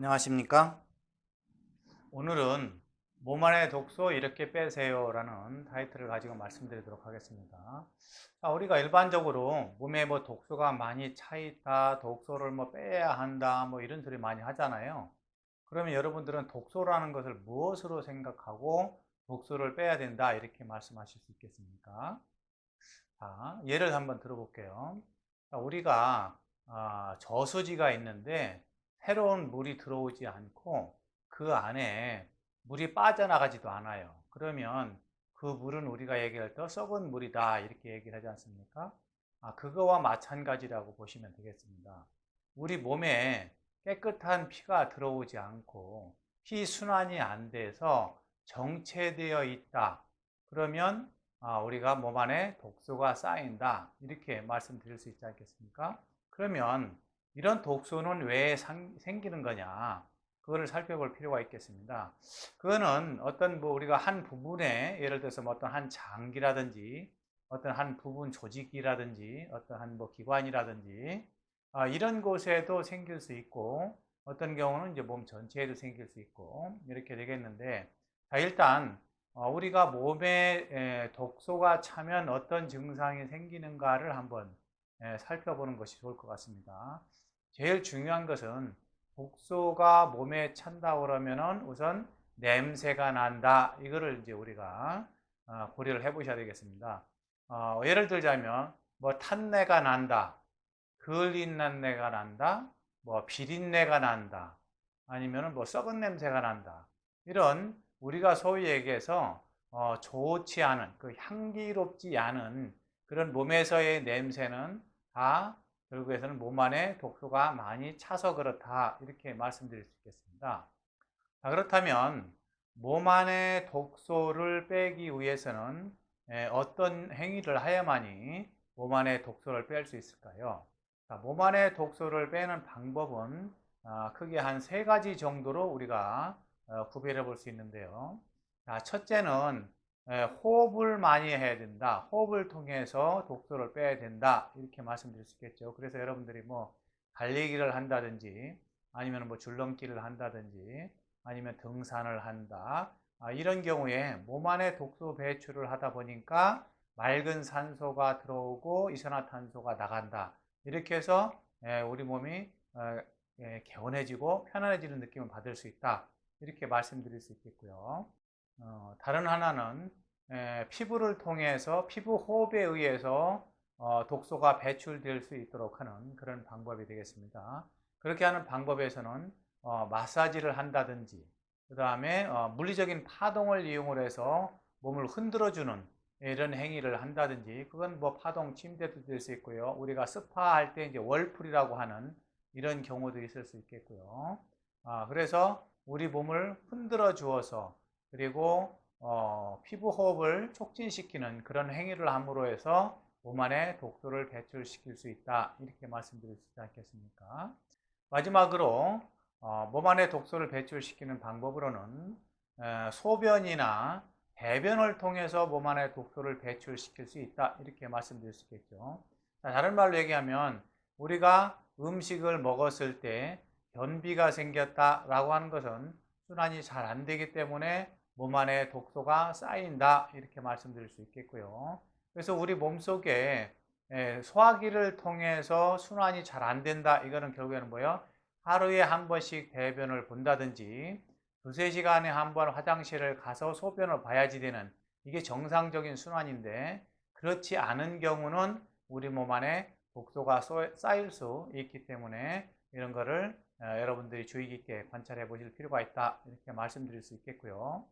안녕하십니까? 오늘은 몸 안의 독소 이렇게 빼세요 라는 타이틀을 가지고 말씀드리도록 하겠습니다. 자, 우리가 일반적으로 몸에 뭐 독소가 많이 차 있다, 독소를 뭐 빼야 한다, 뭐 이런 소리 많이 하잖아요. 그러면 여러분들은 독소라는 것을 무엇으로 생각하고 독소를 빼야 된다 이렇게 말씀하실 수 있겠습니까? 자, 예를 한번 들어볼게요. 자, 우리가 아, 저수지가 있는데 새로운 물이 들어오지 않고 그 안에 물이 빠져나가지도 않아요. 그러면 그 물은 우리가 얘기할 때 썩은 물이다 이렇게 얘기를 하지 않습니까? 아, 그거와 마찬가지라고 보시면 되겠습니다. 우리 몸에 깨끗한 피가 들어오지 않고 피 순환이 안 돼서 정체되어 있다. 그러면 아, 우리가 몸 안에 독소가 쌓인다. 이렇게 말씀드릴 수 있지 않겠습니까? 그러면 이런 독소는 왜 상- 생기는 거냐? 그거를 살펴볼 필요가 있겠습니다. 그거는 어떤 뭐 우리가 한 부분에 예를 들어서 뭐 어떤 한 장기라든지 어떤 한 부분 조직이라든지 어떤 한 뭐 기관이라든지 아, 이런 곳에도 생길 수 있고 어떤 경우는 이제 몸 전체에도 생길 수 있고 이렇게 되겠는데 자 일단 어, 우리가 몸에 에, 독소가 차면 어떤 증상이 생기는가를 한번 에, 살펴보는 것이 좋을 것 같습니다. 제일 중요한 것은 독소가 몸에 찬다 그러면은 우선 냄새가 난다. 이거를 이제 우리가 어, 고려를 해 보셔야 되겠습니다. 어, 예를 들자면 뭐 탄내가 난다. 그을린 난내가 난다. 뭐 비린내가 난다. 아니면은 뭐 썩은 냄새가 난다. 이런 우리가 소위 얘기해서 어, 좋지 않은 그 향기롭지 않은 그런 몸에서의 냄새는 다 결국에서는 몸 안에 독소가 많이 차서 그렇다 이렇게 말씀드릴 수 있겠습니다. 자, 그렇다면 몸 안에 독소를 빼기 위해서는 에, 어떤 행위를 해야만이 몸 안에 독소를 뺄 수 있을까요? 자, 몸 안에 독소를 빼는 방법은 아, 크게 한 세 가지 정도로 우리가 어, 구별해 볼 수 있는데요. 자, 첫째는 에, 호흡을 많이 해야 된다. 호흡을 통해서 독소를 빼야 된다. 이렇게 말씀드릴 수 있겠죠. 그래서 여러분들이 뭐 달리기를 한다든지 아니면 뭐 줄넘기를 한다든지 아니면 등산을 한다. 아, 이런 경우에 몸 안에 독소 배출을 하다 보니까 맑은 산소가 들어오고 이산화탄소가 나간다. 이렇게 해서 에, 우리 몸이 어, 예, 개운해지고 편안해지는 느낌을 받을 수 있다. 이렇게 말씀드릴 수 있겠고요. 어, 다른 하나는 에, 피부를 통해서 피부 호흡에 의해서 어, 독소가 배출될 수 있도록 하는 그런 방법이 되겠습니다. 그렇게 하는 방법에서는 어, 마사지를 한다든지 그 다음에 어, 물리적인 파동을 이용을 해서 몸을 흔들어주는 이런 행위를 한다든지 그건 뭐 파동 침대도 될 수 있고요. 우리가 스파 할 때 이제 월풀이라고 하는 이런 경우도 있을 수 있겠고요. 아, 그래서 우리 몸을 흔들어 주어서 그리고 어, 피부 호흡을 촉진시키는 그런 행위를 함으로 해서 몸 안에 독소를 배출시킬 수 있다. 이렇게 말씀드릴 수 있지 않겠습니까? 마지막으로 어, 몸 안에 독소를 배출시키는 방법으로는 에, 소변이나 배변을 통해서 몸 안에 독소를 배출시킬 수 있다. 이렇게 말씀드릴 수 있겠죠. 자, 다른 말로 얘기하면 우리가 음식을 먹었을 때 변비가 생겼다라고 하는 것은 순환이 잘 안 되기 때문에 몸 안에 독소가 쌓인다 이렇게 말씀드릴 수 있겠고요. 그래서 우리 몸 속에 에, 소화기를 통해서 순환이 잘 안 된다. 이거는 결국에는 뭐예요? 하루에 한 번씩 대변을 본다든지 두세 시간에 한 번 화장실을 가서 소변을 봐야지 되는 이게 정상적인 순환인데 그렇지 않은 경우는 우리 몸 안에 독소가 쏘- 쌓일 수 있기 때문에 이런 거를 어, 여러분들이 주의 깊게 관찰해 보실 필요가 있다 이렇게 말씀드릴 수 있겠고요.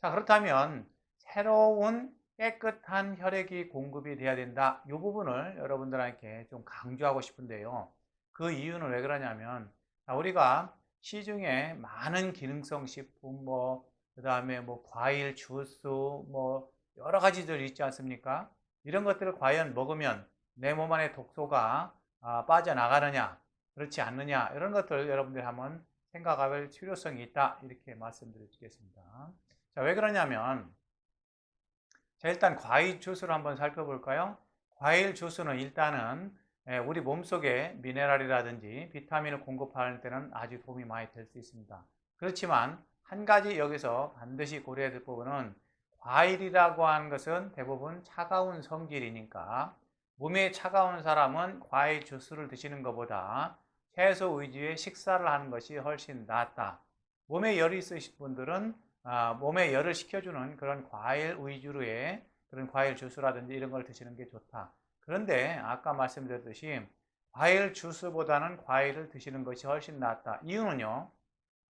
자 그렇다면 새로운 깨끗한 혈액이 공급이 돼야 된다. 이 부분을 여러분들한테 좀 강조하고 싶은데요. 그 이유는 왜 그러냐면 자, 우리가 시중에 많은 기능성 식품 뭐 그다음에 뭐 과일 주스 뭐 여러 가지들 있지 않습니까? 이런 것들을 과연 먹으면 내 몸 안에 독소가 아, 빠져나가느냐 그렇지 않느냐 이런 것들 여러분들이 한번 생각할 필요성이 있다 이렇게 말씀드리겠습니다. 자, 왜 그러냐면 자, 일단 과일 주스를 한번 살펴볼까요? 과일 주스는 일단은 예, 우리 몸속에 미네랄이라든지 비타민을 공급하는 때는 아주 도움이 많이 될 수 있습니다. 그렇지만 한 가지 여기서 반드시 고려해야 될 부분은 과일이라고 하는 것은 대부분 차가운 성질이니까 몸이 차가운 사람은 과일 주스를 드시는 것보다 채소 위주의 식사를 하는 것이 훨씬 낫다. 몸에 열이 있으신 분들은 아, 몸에 열을 식혀주는 그런 과일 위주로의 그런 과일 주스라든지 이런 걸 드시는 게 좋다. 그런데 아까 말씀드렸듯이 과일 주스보다는 과일을 드시는 것이 훨씬 낫다. 이유는요.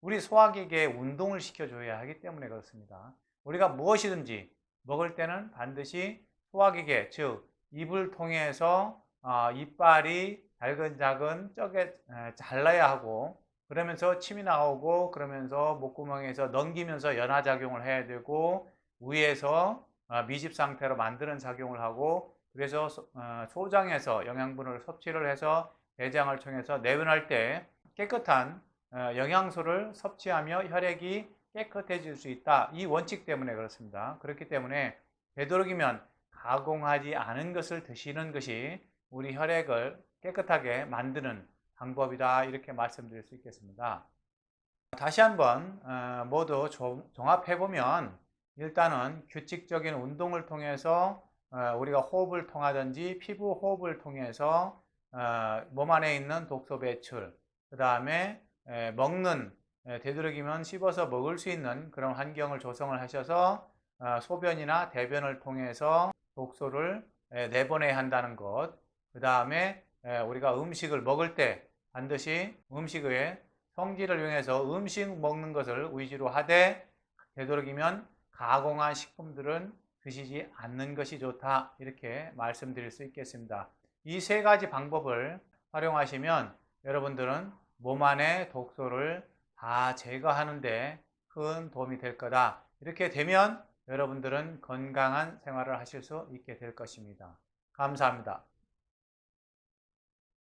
우리 소화기계에 운동을 시켜줘야 하기 때문에 그렇습니다. 우리가 무엇이든지 먹을 때는 반드시 소화기계, 즉 입을 통해서 어, 이빨이 잘근잘근 쩍에 에, 잘라야 하고 그러면서 침이 나오고 그러면서 목구멍에서 넘기면서 연화작용을 해야 되고 위에서 어, 미집 상태로 만드는 작용을 하고 그래서 소, 어, 소장에서 영양분을 섭취를 해서 대장을 통해서 내변할 때 깨끗한 어, 영양소를 섭취하며 혈액이 깨끗해질 수 있다. 이 원칙 때문에 그렇습니다. 그렇기 때문에 되도록이면 가공하지 않은 것을 드시는 것이 우리 혈액을 깨끗하게 만드는 방법이다. 이렇게 말씀드릴 수 있겠습니다. 다시 한번 어, 모두 종합해 보면 일단은 규칙적인 운동을 통해서 어, 우리가 호흡을 통하든지 피부 호흡을 통해서 어, 몸 안에 있는 독소 배출, 그 다음에 먹는 되도록이면 씹어서 먹을 수 있는 그런 환경을 조성을 하셔서 소변이나 대변을 통해서 독소를 내보내야 한다는 것. 그 다음에 우리가 음식을 먹을 때 반드시 음식의 성질을 이용해서 음식 먹는 것을 위주로 하되 되도록이면 가공한 식품들은 드시지 않는 것이 좋다. 이렇게 말씀드릴 수 있겠습니다. 이 세 가지 방법을 활용하시면 여러분들은 몸 안의 독소를 다 제거하는데 큰 도움이 될 거다. 이렇게 되면 여러분들은 건강한 생활을 하실 수 있게 될 것입니다. 감사합니다.